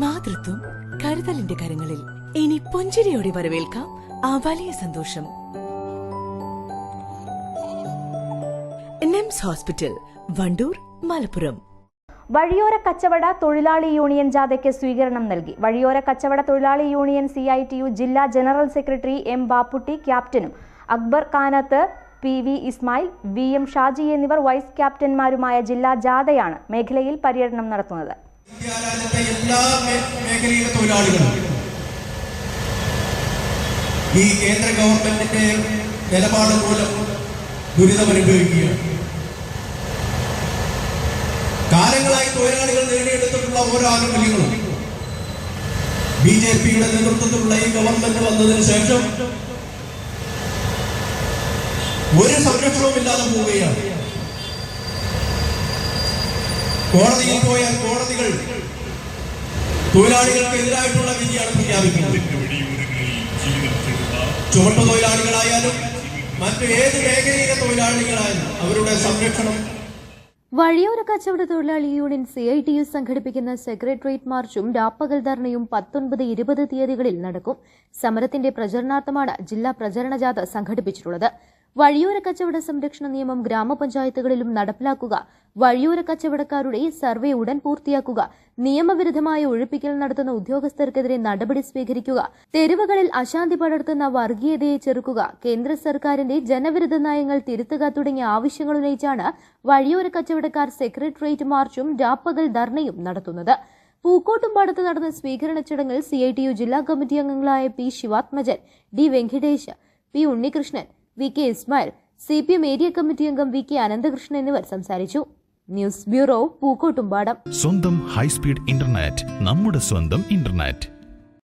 മാതൃത്വം കരുതലിന്റെ കരങ്ങളിൽ. ഇനി പുഞ്ചിരിയോടെ വരവേൽക്കാം ആ വലിയ സന്തോഷം. NIMS hospital Wandoor Malappuram. വഴിയോര കച്ചവട തൊഴിലാളി യൂണിയൻ ജാഥയ്ക്ക് സ്വീകരണം നൽകി. വഴിയോര കച്ചവട തൊഴിലാളി union C I T U ജില്ലാ ജനറൽ സെക്രട്ടറി എം ബാപ്പുട്ടി ക്യാപ്റ്റനും Akbar Kanath P V Ismail V M Shaji എന്നിവർ വൈസ് ക്യാപ്റ്റന്മാരുമായ ജില്ലാ ജാഥയാണ് മേഖലയിൽ പര്യടനം നടത്തുന്നത്. വിദ്യാലയത്തെ എല്ലാ മേഖലയിലെ തൊഴിലാളികളും ഈ കേന്ദ്ര ഗവൺമെന്റിന്റെ നിലപാട് മൂലം ദുരിതമനുഭവിക്കുകയാണ് കാലങ്ങളായി തൊഴിലാളികൾ നേടിയെടുത്തിട്ടുള്ള ഓരോ ആനുകൂല്യങ്ങളും ബി ജെ പിയുടെ നേതൃത്വത്തിലുള്ള ഈ ഗവൺമെന്റ് വന്നതിന് ശേഷം ഒരു സംരക്ഷണവും ഇല്ലാതെ പോവുകയാണ്. കോടതിയിൽ പോയാൽ കോടതികൾ തൊഴിലാളികൾക്ക് എതിരായിട്ടുള്ള വിധിയാണ് പ്രഖ്യാപിക്കുന്നത്. ചുമട്ടു തൊഴിലാളികളായാലും മറ്റു ഏത് മേഖലയിലെ തൊഴിലാളികളായാലും അവരുടെ സംരക്ഷണം. വഴിയോര കച്ചവട തൊഴിലാളി union C I T U സംഘടിപ്പിക്കുന്ന സെക്രട്ടേറിയറ്റ് മാർച്ചും രാപ്പകൽ ധർണയും പത്തൊൻപത് ഇരുപത് തീയതികളിൽ നടക്കും. സമരത്തിന്റെ പ്രചരണാർത്ഥമാണ് ജില്ലാ പ്രചരണ ജാഥ സംഘടിപ്പിച്ചിട്ടുള്ളത്. വഴിയോര കച്ചവട സംരക്ഷണ നിയമം ഗ്രാമപഞ്ചായത്തുകളിലും നടപ്പിലാക്കുക. വഴിയോര കച്ചവടക്കാരുടെ സർവേ ഉടൻ പൂർത്തിയാക്കുക. നിയമവിരുദ്ധമായ ഒഴിപ്പിക്കൽ നടത്തുന്ന ഉദ്യോഗസ്ഥർക്കെതിരെ നടപടി സ്വീകരിക്കുക. തെരുവുകളിൽ അശാന്തി പടർത്തുന്ന വർഗീയതയെ ചെറുക്കുക. കേന്ദ്ര സർക്കാരിന്റെ ജനവിരുദ്ധ നയങ്ങൾ തിരുത്തുക തുടങ്ങിയ ആവശ്യങ്ങൾ ഉന്നയിച്ചാണ് വഴിയോര കച്ചവടക്കാർ സെക്രട്ടേറിയറ്റ് മാർച്ചും രാപ്പകൽ ധർണയും നടത്തുന്നത്. പൂക്കോട്ടുംപാടത്ത് നടന്ന സ്വീകരണ ചടങ്ങിൽ സി ജില്ലാ കമ്മിറ്റി അംഗങ്ങളായ P Sivathmajan D Venkitesh P Unnikrishnan V K Ismail C P M area committee അംഗം വി കെ അനന്തകൃഷ്ണൻ എന്നിവർ സംസാരിച്ചു. News bureau Pookkottumpadam. സ്വന്തം ഹൈസ്പീഡ് ഇന്റർനെറ്റ് നമ്മുടെ സ്വന്തം ഇന്റർനെറ്റ്.